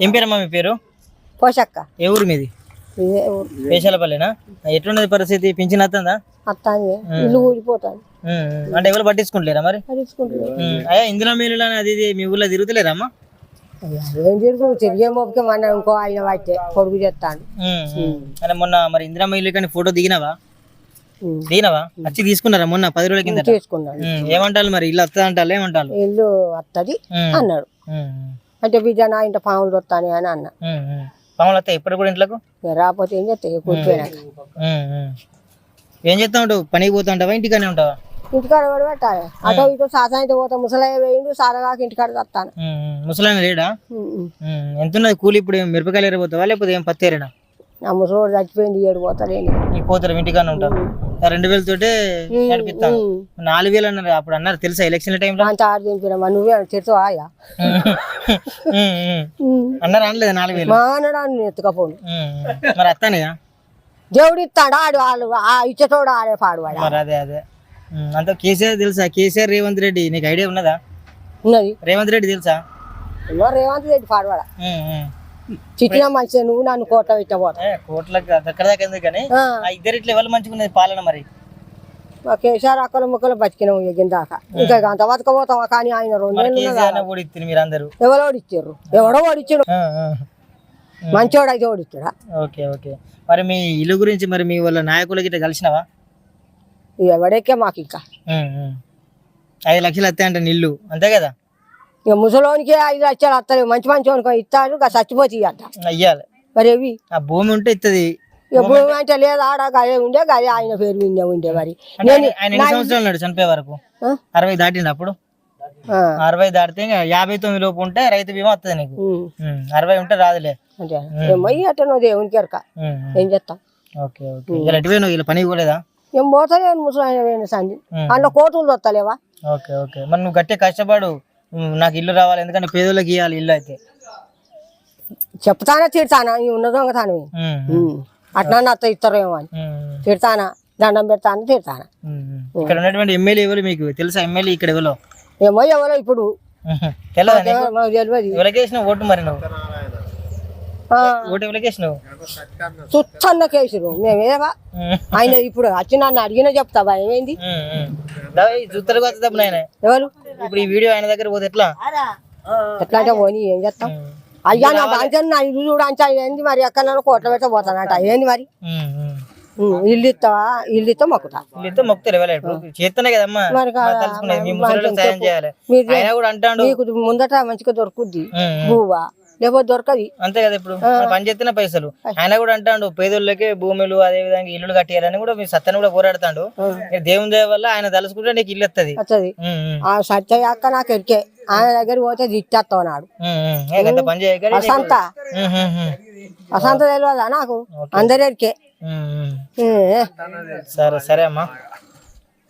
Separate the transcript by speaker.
Speaker 1: ఏం పేరమ్మా మీ పేరు?
Speaker 2: పోషక్క.
Speaker 1: ఏ ఊరు మీది?
Speaker 2: ఇదే ఊరు.
Speaker 1: వేషాలపల్లినా? ఎట్లున్నది పరిస్థితి? పింఛన్ వస్తుందా?
Speaker 2: అత్తాంది. ఇల్లు ఊడిపోతాను
Speaker 1: ఉమ్, ఉమ్. అంటే ఎవరు పట్టించుకుంటలేరా మరి?
Speaker 2: పట్టించుకుంటున్నాను
Speaker 1: ఉమ్, అయ్యా ఇందిరా మీలు అది ఇది మీ ఊర్లో తిరుగుతలేరా అమ్మా?
Speaker 2: ఏం తిరుగుతుంది తిరిగే మోపుకి మన ఇంకో ఆయన పొడుగు చేస్తాను
Speaker 1: ఉమ్, ఉమ్. అంటే మొన్న మరి ఇందిరా మీలు కానీ ఫోటో దిగినావా? దిగినావా? వచ్చి తీసుకున్నారా మొన్న? పది రోజుల కింద ఏమంటారు మరి? ఇల్లు వస్తా అంటారు ఏమంటారు
Speaker 2: ఇల్లు వస్తుంది
Speaker 1: ఉమ్,
Speaker 2: అన్నాడు.
Speaker 1: ఉమ్,
Speaker 2: అంటే బిడ్డ నా ఇంట పాములు వస్తాను అని అన్న.
Speaker 1: పాములు వస్తాయి ఇప్పుడు కూడా ఇంట్లోకి?
Speaker 2: ఇక రాకపోతే ఏం చేస్తాయి? కూర్చోయినాక.
Speaker 1: ఏం చేస్తా ఉంటావు? పనికి పోతా ఉంటావా? ఇంటికానే ఉంటావా?
Speaker 2: ఇంటికాడ కూడా పెట్టాలి. అటో ఇటో సాసాయితే పోతా. ముసలయ్య వేయండు సారగాక ఇంటికాడ వస్తాను.
Speaker 1: ముసలాయన లేడా? ఎంత ఉన్నది కూలి ఇప్పుడు? మిరపకాయలు ఎరబోతావా లేకపోతే ఏం పత్తి ఎరనా
Speaker 2: నా ముసలోడు చచ్చిపోయింది ఏడు పోతాడేని
Speaker 1: నీకు పోతారు ఇంటికానే ఉంటావు? రెండు వేల తోటే నడిపిస్తాను నాలుగు వేలు అన్నారు. అప్పుడు అన్నారు తెలుసా ఎలక్షన్ టైంలో?
Speaker 2: అంత ఆడ దింపినమ్మా నువ్వే చెరుతావా ఆయా.
Speaker 1: అన్నారు అనలేదు నాలుగు వేలు?
Speaker 2: మా అనడాన్ని ఎత్తుకపోను.
Speaker 1: మరి అత్తానయా
Speaker 2: దేవుడు ఇస్తాడు ఆడు వాళ్ళు ఆ ఇచ్చేటోడు ఆడే పాడువాడు
Speaker 1: మరి అదే అదే. అంత కేసీఆర్ తెలుసా? కేసీఆర్ రేవంత్ రెడ్డి నీకు ఐడియా ఉన్నదా?
Speaker 2: ఉన్నది.
Speaker 1: రేవంత్ రెడ్డి తెలుసా?
Speaker 2: రేవంత్ రెడ్డి పాడువాడ. చిట్టిన మంచిగా నువ్వు నన్ను కోట పెట్టబోతా
Speaker 1: ఏ, కోట్లకు అక్కడ దాకా ఎందుకు కానీ? ఆ. ఇద్దరిట్లో ఎవరు మంచిగా ఉన్నది? పాలన మరి.
Speaker 2: మా కేసీఆర్ అక్కల ముక్కలు బతికినాము ఎగిన దాకా. ఇంకా అంత బతకపోతామా కానీ ఆయన రెండు
Speaker 1: మరి
Speaker 2: ఎవరో ఓడిచ్చారు ఎవడో ఓడిచ్చాడు. మంచోడు అయితే ఓడిచ్చాడా
Speaker 1: ఓకే ఓకే. మరి మీ ఇల్లు గురించి మరి మీ వాళ్ళ నాయకులకి ఇట్లా కలిసినావా?
Speaker 2: ఎవడెక్కే మాకు ఇంకా.
Speaker 1: ఐదు లక్షలు వస్తాయి అంటే ఇల్లు అంతే కదా?
Speaker 2: ఇక ముసలోనికి ఐదు లక్షలు వస్తారు మంచి మంచి వానికి ఇస్తారు ఇంకా చచ్చిపోతే
Speaker 1: అయ్యాలి.
Speaker 2: మరి ఎవి
Speaker 1: ఆ భూమి ఉంటే ఇస్తుంది
Speaker 2: ఇక భూమి అంటే లేదు ఆడ గదే ఉండే గదే ఆయన పేరు విన్నే ఉండే మరి.
Speaker 1: ఆయన ఎన్ని సంవత్సరాలు ఉన్నాడు చనిపోయే వరకు? అరవై దాటిండు అప్పుడు? అరవై దాటితే యాభై తొమ్మిది లోపు ఉంటే రైతు బీమా వస్తుంది నీకు. అరవై ఉంటే రాదులే.
Speaker 2: ఏమో అట్టనో దేవునికి ఎరక. ఏం చేస్తాం?
Speaker 1: Okay okay. ఇలా ఎటు పోయినావు? ఇలా పనికి పోలేదా?
Speaker 2: ఏం పోతలేదు ముసలాయన పోయిన సంది. అందులో కోతులు వస్తలేవా
Speaker 1: ఓకే ఓకే. మరి నువ్వు గట్టిగా కష్టపడు. నాకు ఇల్లు రావాలి ఎందుకంటే పేదోళ్ళకి ఇవ్వాలి ఇల్లు అయితే.
Speaker 2: చెప్తానా తిడతానా? ఈ ఉన్న
Speaker 1: ఉమ్.
Speaker 2: అట్లా అత్త ఇస్తారేమో అని. తిడతానా? దండం పెడతాను తిడతానా.
Speaker 1: ఇక్కడ ఉన్నటువంటి ఎమ్మెల్యే ఎవరు మీకు తెలుసా? ఎమ్మెల్యే ఇక్కడ ఎవరో?
Speaker 2: ఏమో ఎవరో ఇప్పుడు.
Speaker 1: తెలియదా నీకు?
Speaker 2: ఏమో మాకు తెలియదు
Speaker 1: ఎవరికి వేసినావు ఓటు మరి నువ్వు?
Speaker 2: ఆ,
Speaker 1: ఓటు ఎవరికి వేసినావు?
Speaker 2: చుట్టన్న కేసులు మేమేవా ఆయన ఇప్పుడు వచ్చి నన్ను అడిగినా చెప్తావా ఏమైంది ఎవరు?
Speaker 1: ఇప్పుడు ఈ వీడియో ఆయన దగ్గర పోతే ఎట్లా?
Speaker 2: ఎట్లా అంటే పోనీ ఏం చేస్తాం? అయ్యా నా బాధ్యత నా ఇల్లు చూడంటే ఏంది మరి? ఎక్కడ కోట్ల పెట్టబోతానంట ఏంది మరి? ఇల్లు ఇస్తావా ఇల్లు ఇస్తా మొక్కుతా.
Speaker 1: మొక్కుతారు ఎవరు ఇప్పుడు. చేస్తేనే కదమ్మా.
Speaker 2: మరి కాదా,
Speaker 1: మనం తలుచుకునేది. మీ
Speaker 2: మరి
Speaker 1: ముసలిళ్ళకి
Speaker 2: కొంచెం
Speaker 1: సాయం చేయాలి.
Speaker 2: మీరు
Speaker 1: ఆయన కూడా అంటాడు.
Speaker 2: నీకు ముందట మంచిగా దొరుకుద్ది. భూవా లేకపోతే దొరకది.
Speaker 1: అంతే కదా ఇప్పుడు? పని చేస్తేనే పైసలు. ఆయన కూడా అంటాడు పేదోళ్ళకే భూములు అదే విధంగా ఇల్లులు కట్టియాలని కూడా మీ సత్యాన్ని కూడా పోరాడుతాడు. మీరు దేవుని దయ వల్ల ఆయన తలుసుకుంటే నీకు ఇల్లు వస్తుంది
Speaker 2: వస్తుంది ఆ సత్య అక్క నాకు ఎరికే. ఆయన దగ్గర పోతే దిట్టేస్తావు నాడు అసంత. అసంత తెలియదా నాకు? అందరు ఎరికే.
Speaker 1: ఉమ్, ఉమ్.
Speaker 2: ఏ,
Speaker 1: సరే సరే అమ్మా.